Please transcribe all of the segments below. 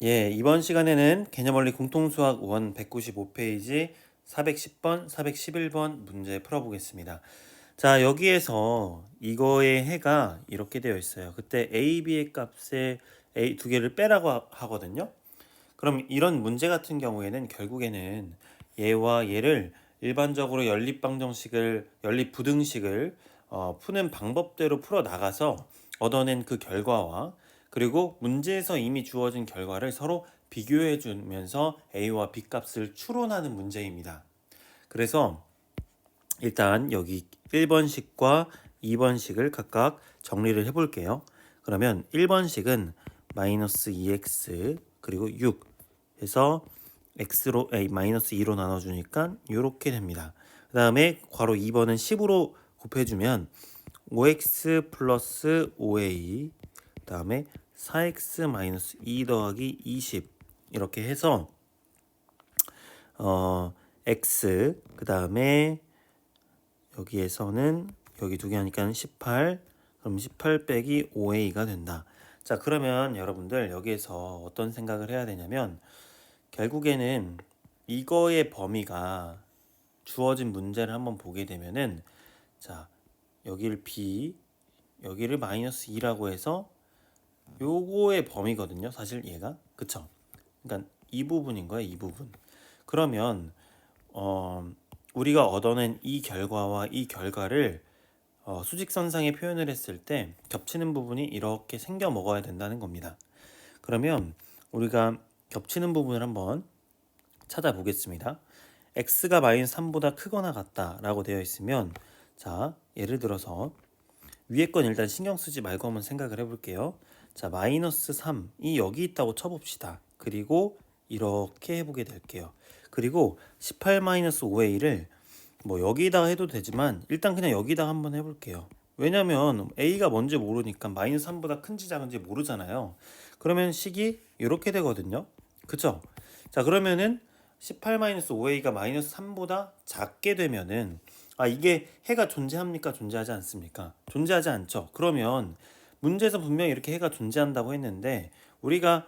예, 이번 시간에는 개념원리 공통수학 원 195페이지 410번, 411번 문제 풀어보겠습니다. 자, 여기에서 이거의 해가 이렇게 되어 있어요. 그때 a, b의 값에 a 두 개를 빼라고 하- 하거든요. 그럼 이런 문제 같은 경우에는 결국에는 얘와 얘를 일반적으로 연립방정식을 연립부등식을 어, 푸는 방법대로 풀어 나가서 얻어낸 그 결과와 그리고 문제에서 이미 주어진 결과를 서로 비교해 주면서 a와 b 값을 추론하는 문제입니다. 그래서 일단 여기 1번식과 2번식을 각각 정리를 해 볼게요. 그러면 1번식은 마이너스 2x 그리고 6 해서 x로 a 마이너스 2로 나눠 주니까 이렇게 됩니다. 그 다음에 괄호 2번은 10으로 곱해 주면 5x 플러스 5a 그 다음에 4x 마이너스 2 더하기 20 이렇게 해서 어 x 그 다음에 여기에서는 여기 두 개 하니까 18 그럼 18 빼기 5a가 된다. 자 그러면 여러분들 여기에서 어떤 생각을 해야 되냐면 결국에는 이거의 범위가 주어진 문제를 한번 보게 되면은 자 여기를 b 여기를 마이너스 2라고 해서 요거의 범위거든요. 사실 얘가 그쵸? 그러니까 이 부분인 거야 이 부분. 그러면 어 우리가 얻어낸 이 결과와 이 결과를 어, 수직선상에 표현을 했을 때 겹치는 부분이 이렇게 생겨 먹어야 된다는 겁니다. 그러면 우리가 겹치는 부분을 한번 찾아보겠습니다. x가 마이너스 3보다 크거나 같다라고 되어 있으면 자 예를 들어서 위에 건 일단 신경 쓰지 말고 한번 생각을 해볼게요. 자 마이너스 3이 여기 있다고 쳐봅시다. 그리고 이렇게 해보게 될게요. 그리고 18 마이너스 5a를 뭐 여기다가 해도 되지만 일단 그냥 여기다가 한번 해볼게요. 왜냐면 a가 뭔지 모르니까 마이너스 3보다 큰지 작은지 모르잖아요. 그러면 식이 이렇게 되거든요. 그쵸? 자 그러면은 18 마이너스 5a가 마이너스 3보다 작게 되면은 아 이게 해가 존재합니까? 존재하지 않습니까? 존재하지 않죠. 그러면 문제에서 분명히 이렇게 해가 존재한다고 했는데 우리가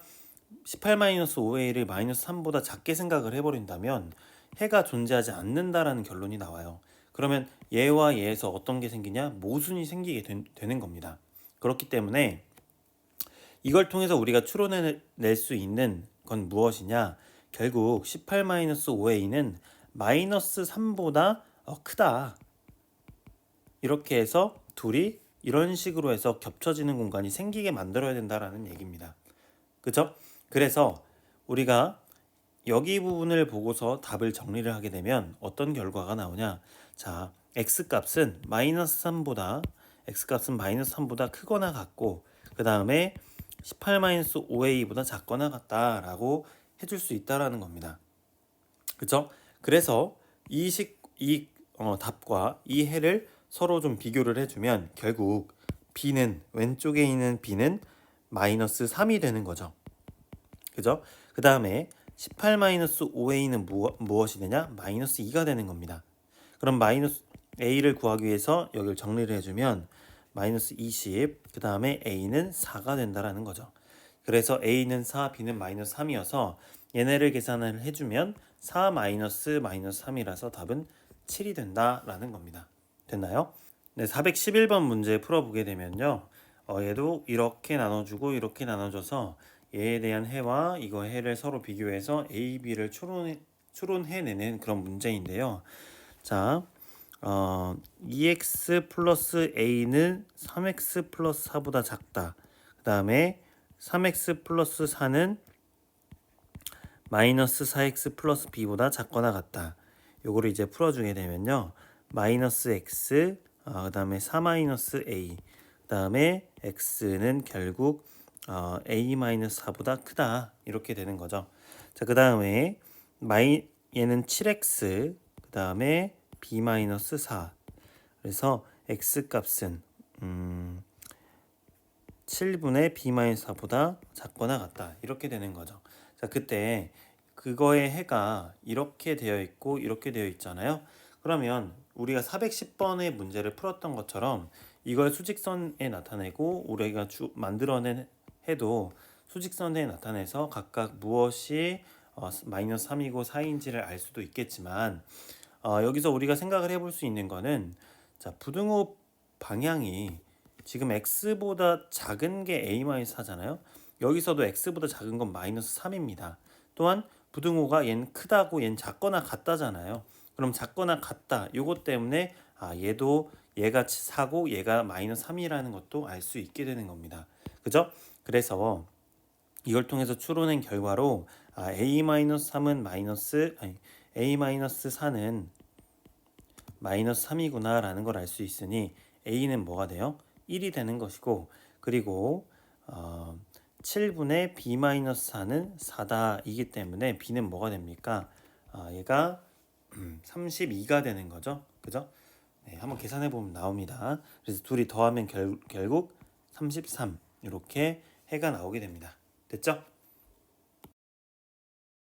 18 마이너스 5a를 마이너스 3보다 작게 생각을 해버린다면 해가 존재하지 않는다라는 결론이 나와요. 그러면 얘와 얘에서 어떤 게 생기냐? 모순이 생기게 된- 되는 겁니다. 그렇기 때문에 이걸 통해서 우리가 추론해낼 수 있는 건 무엇이냐? 결국 18 마이너스 5a는 마이너스 3보다 어, 크다. 이렇게 해서 둘이 이런 식으로 해서 겹쳐지는 공간이 생기게 만들어야 된다라는 얘기입니다. 그죠? 그래서 우리가 여기 부분을 보고서 답을 정리를 하게 되면 어떤 결과가 나오냐? 자, x 값은 마이너스 3보다 x 값은 마이너스 3보다 크거나 같고 그 다음에 18 마이너스 5a보다 작거나 같다라고 해줄 수 있다라는 겁니다. 그죠? 그래서 이식 이 어, 답과 이 해를 서로 좀 비교를 해주면 결국 b는 왼쪽에 있는 b는 마이너스 3이 되는 거죠. 그죠? 그 다음에 18 마이너스 5a는 무엇, 무엇이 되냐? 마이너스 2가 되는 겁니다. 그럼 마이너스 a를 구하기 위해서 여기를 정리를 해주면 마이너스 20, 그 다음에 a는 4가 된다라는 거죠. 그래서 a는 4, b는 마이너스 3이어서 얘네를 계산을 해주면 4 마이너스 마이너스 3이라서 답은 7이 된다라는 겁니다. 됐나요? 네, 411번 문제 풀어보게 되면요. 어, 얘도 이렇게 나눠주고 이렇게 나눠줘서 얘에 대한 해와 이거 해를 서로 비교해서 A, B를 추론, 추론해내는 그런 문제인데요. 자, 어, 2x 플러스 a는 3x 플러스 4보다 작다. 그 다음에 3x 플러스 4는 마이너스 4x 플러스 b보다 작거나 같다. 요거를 이제 풀어주게 되면요. 마이너스 x, 어, 그 다음에 4 마이너스 a, 그 다음에 x는 결국 어, a 마이너스 4보다 크다. 이렇게 되는 거죠. 자, 그 다음에 마이 얘는 7x, 그 다음에 b 마이너스 4. 그래서 x 값은 음, 7분의 b 마이너스 4보다 작거나 같다. 이렇게 되는 거죠. 자, 그때 그거의 해가 이렇게 되어 있고 이렇게 되어 있잖아요. 그러면 우리가 410번의 문제를 풀었던 것처럼 이걸 수직선에 나타내고 우리가 주, 만들어낸 해도 수직선에 나타내서 각각 무엇이 어, 마이너스 3이고 4인지를 알 수도 있겠지만 어, 여기서 우리가 생각을 해볼 수 있는 거는 자 부등호 방향이 지금 x보다 작은 게 a-4잖아요. 여기서도 x보다 작은 건 마이너스 3입니다. 또한 부등호가 얘는 크다고 얘는 작거나 같다잖아요. 그럼 작거나 같다. 요것 때문에 아 얘도 얘가 4고 얘가 마이너스 3이라는 것도 알 수 있게 되는 겁니다. 그죠? 그래서 이걸 통해서 추론한 결과로 아, a-3은 마이너스 아니 a-4는 마이너스 3이구나 라는 걸 알 수 있으니 a는 뭐가 돼요? 1이 되는 것이고 그리고 어, 7분의 b-4는 4다 이기 때문에 b는 뭐가 됩니까? 아, 얘가 32가 되는 거죠. 그죠? 네, 한번 계산해 보면 나옵니다. 그래서 둘이 더하면 결, 결국 33 이렇게 해가 나오게 됩니다. 됐죠?